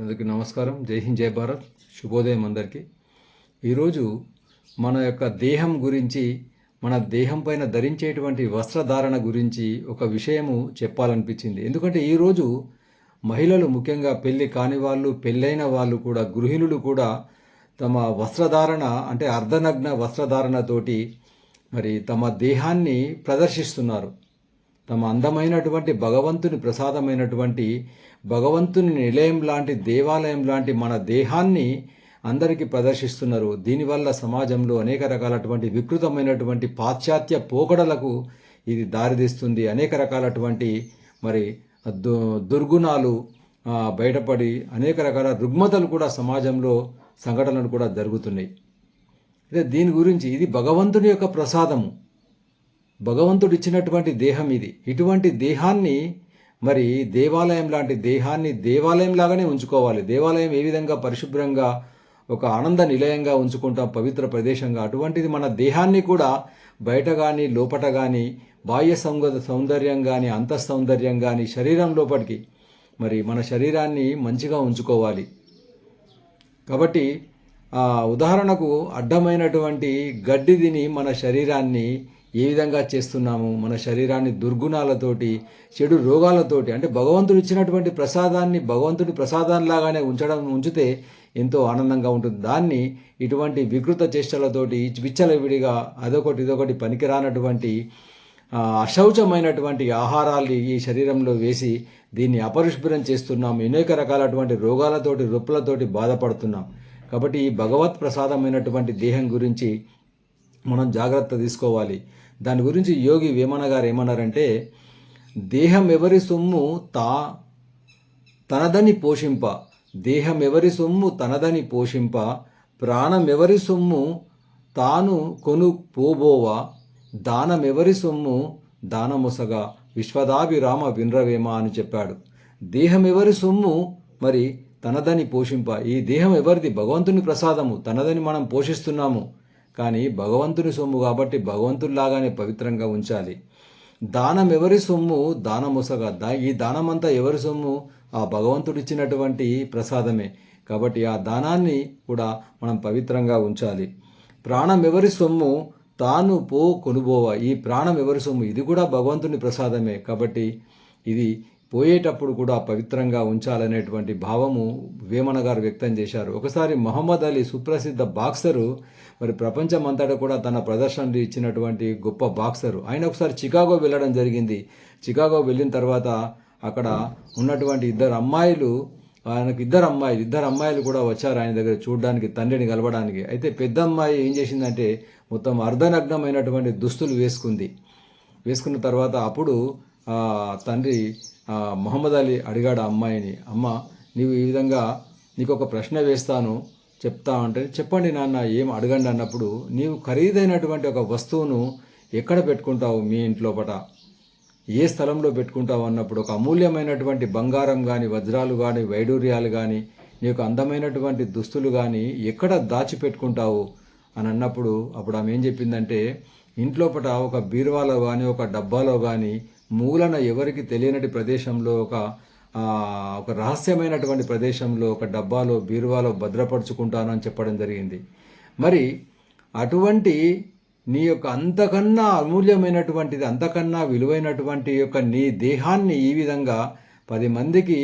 అందరికీ నమస్కారం. జై హింద్ జై భారత్. శుభోదయం అందరికీ. ఈరోజు మన యొక్క దేహం గురించి మన దేహం పైన ధరించేటువంటి వస్త్రధారణ గురించి ఒక విషయము చెప్పాలనిపించింది. ఎందుకంటే ఈరోజు మహిళలు ముఖ్యంగా పెళ్ళి కాని వాళ్ళు పెళ్ళైన వాళ్ళు కూడా గృహిణులు కూడా తమ వస్త్రధారణ అంటే అర్ధనగ్న వస్త్రధారణతోటి మరి తమ దేహాన్ని ప్రదర్శిస్తున్నారు. తమ అందమైనటువంటి భగవంతుని ప్రసాదమైనటువంటి భగవంతుని నిలయం లాంటి దేవాలయం లాంటి మన దేహాన్ని అందరికీ ప్రదర్శిస్తున్నారు. దీనివల్ల సమాజంలో అనేక రకాలటువంటి వికృతమైనటువంటి పాశ్చాత్య పోకడలకు ఇది దారితీస్తుంది. అనేక రకాలటువంటి మరి దు దుర్గుణాలు బయటపడి అనేక రకాల రుగ్మతలు కూడా సమాజంలో సంఘటనలు కూడా జరుగుతున్నాయి. అయితే దీని గురించి ఇది భగవంతుని యొక్క ప్రసాదము. భగవంతుడు ఇచ్చినటువంటి దేహం ఇది. ఇటువంటి దేహాన్ని మరి దేవాలయం లాంటి దేహాన్ని దేవాలయం లాగానే ఉంచుకోవాలి. దేవాలయం ఏ విధంగా పరిశుభ్రంగా ఒక ఆనంద నిలయంగా ఉంచుకుంటాం పవిత్ర ప్రదేశంగా అటువంటిది మన దేహాన్ని కూడా బయట కానీ లోపట కానీ బాహ్య సౌంద సౌందర్యం కానీ అంత సౌందర్యం కానీ శరీరం లోపలికి మరి మన శరీరాన్ని మంచిగా ఉంచుకోవాలి. కాబట్టి ఉదాహరణకు అడ్డమైనటువంటి గడ్డి తిని మన శరీరాన్ని ఏ విధంగా చేస్తున్నాము? మన శరీరాన్ని దుర్గుణాలతోటి చెడు రోగాలతోటి అంటే భగవంతుడు ఇచ్చినటువంటి ప్రసాదాన్ని భగవంతుడి ప్రసాదంలాగానే ఉంచడం ఉంచితే ఎంతో ఆనందంగా ఉంటుంది. దాన్ని ఇటువంటి వికృత చేష్టలతోటి విచ్చలవిడిగా అదొకటి ఇదొకటి పనికిరానటువంటి అశౌచమైనటువంటి ఆహారాలు ఈ శరీరంలో వేసి దీన్ని అపరిశుభ్రం చేస్తున్నాం. అనేక రకాలటువంటి రోగాలతోటి రొప్పులతోటి బాధపడుతున్నాం. కాబట్టి ఈ భగవత్ ప్రసాదమైనటువంటి దేహం గురించి మనం జాగ్రత్త తీసుకోవాలి. దాని గురించి యోగి వేమన గారు ఏమన్నారంటే దేహం ఎవరి సొమ్ము తా తనదని పోషింప. దేహం ఎవరి సొమ్ము తనదని పోషింప. ప్రాణం ఎవరి సొమ్ము తాను కొను పోబోవా. దానం ఎవరి సొమ్ము దానమొసగా. విశ్వదాభిరామ వినరవేమ అని చెప్పాడు. దేహం ఎవరి సొమ్ము మరి తనదని పోషింప. ఈ దేహం ఎవరిది? భగవంతుని ప్రసాదము. తనదని మనం పోషిస్తున్నాము. కానీ భగవంతుని సొమ్ము కాబట్టి భగవంతుడిలాగానే పవిత్రంగా ఉంచాలి. దానం ఎవరి సొమ్ము? దానమొసగా. దా ఈ దానమంతా ఎవరి సొమ్ము? ఆ భగవంతుడు ఇచ్చినటువంటి ప్రసాదమే. కాబట్టి ఆ దానాన్ని కూడా మనం పవిత్రంగా ఉంచాలి. ప్రాణం ఎవరి సొమ్ము? తాను పో కొనుబోవ. ఈ ప్రాణం ఎవరి సొమ్ము? ఇది కూడా భగవంతుని ప్రసాదమే. కాబట్టి ఇది పోయేటప్పుడు కూడా పవిత్రంగా ఉంచాలనేటువంటి భావము వేమన గారు వ్యక్తం చేశారు. ఒకసారి మహమ్మద్ అలీ సుప్రసిద్ధ బాక్సరు మరి ప్రపంచమంతటా కూడా తన ప్రదర్శనలు ఇచ్చినటువంటి గొప్ప బాక్సరు. ఆయన ఒకసారి చికాగో వెళ్ళడం జరిగింది. చికాగో వెళ్ళిన తర్వాత అక్కడ ఉన్నటువంటి ఇద్దరు అమ్మాయిలు ఆయనకు ఇద్దరు అమ్మాయిలు ఇద్దరు అమ్మాయిలు కూడా వచ్చారు ఆయన దగ్గర చూడడానికి తండ్రిని కలవడానికి. అయితే పెద్ద అమ్మాయి ఏం చేసిందంటే మొత్తం అర్ధనగ్నమైనటువంటి దుస్తులు వేసుకుంది. వేసుకున్న తర్వాత అప్పుడు తండ్రి మొహమ్మద్ అలీ అడిగాడు ఆ అమ్మాయిని అమ్మ నీవు ఈ విధంగా నీకు ఒక ప్రశ్న వేస్తాను చెప్తా అంటే చెప్పండి నాన్న ఏం అడగండి అన్నప్పుడు నీవు ఖరీదైనటువంటి ఒక వస్తువును ఎక్కడ పెట్టుకుంటావు మీ ఇంట్లోపట ఏ స్థలంలో పెట్టుకుంటావు అన్నప్పుడు ఒక అమూల్యమైనటువంటి బంగారం కానీ వజ్రాలు కానీ వైడూర్యాలు కానీ నీ యొక్క అందమైనటువంటి దుస్తులు కానీ ఎక్కడ దాచిపెట్టుకుంటావు అని అన్నప్పుడు అప్పుడు ఆమె ఏం చెప్పిందంటే ఇంట్లోపట ఒక బీరువాలో కానీ ఒక డబ్బాలో కానీ మూలన ఎవరికి తెలియనటి ప్రదేశంలో ఒక ఒక రహస్యమైనటువంటి ప్రదేశంలో ఒక డబ్బాలో బీరువాలో భద్రపరుచుకుంటాను అని చెప్పడం జరిగింది. మరి అటువంటి నీ యొక్క అంతకన్నా అమూల్యమైనటువంటిది అంతకన్నా విలువైనటువంటి యొక్క నీ దేహాన్ని ఈ విధంగా పది మందికి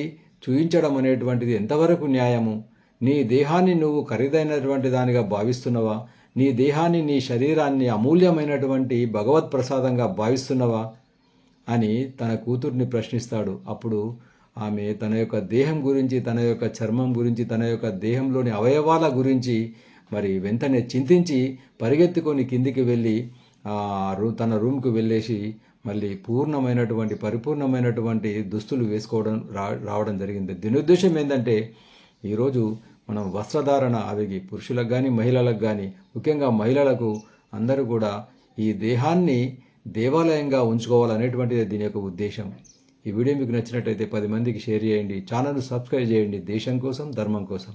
చూయించడం అనేటువంటిది ఎంతవరకు న్యాయము? నీ దేహాన్ని నువ్వు ఖరీదైనటువంటి దానిగా భావిస్తున్నావా? నీ దేహాన్ని నీ శరీరాన్ని అమూల్యమైనటువంటి భగవత్ ప్రసాదంగా భావిస్తున్నావా? అని తన కూతుర్ని ప్రశ్నిస్తాడు. అప్పుడు ఆమె తన యొక్క దేహం గురించి తన యొక్క చర్మం గురించి తన యొక్క దేహంలోని అవయవాల గురించి మరి వెంటనే చింతించి పరిగెత్తుకొని కిందికి వెళ్ళి రూ తన రూమ్కి వెళ్ళేసి మళ్ళీ పూర్ణమైనటువంటి పరిపూర్ణమైనటువంటి దుస్తులు వేసుకోవడం రా రావడం జరిగింది. దీని ఉద్దేశం ఏంటంటే ఈరోజు మనం వస్త్రధారణ అవి పురుషులకు కానీ మహిళలకు కానీ ముఖ్యంగా మహిళలకు అందరూ కూడా ఈ దేహాన్ని దేవాలయంగా ఉంచుకోవాలనేటువంటిది దీని యొక్క ఉద్దేశం. ఈ వీడియో మీకు నచ్చినట్టయితే పది మందికి షేర్ చేయండి. ఛానల్ సబ్స్క్రైబ్ చేయండి. దేశం కోసం ధర్మం కోసం.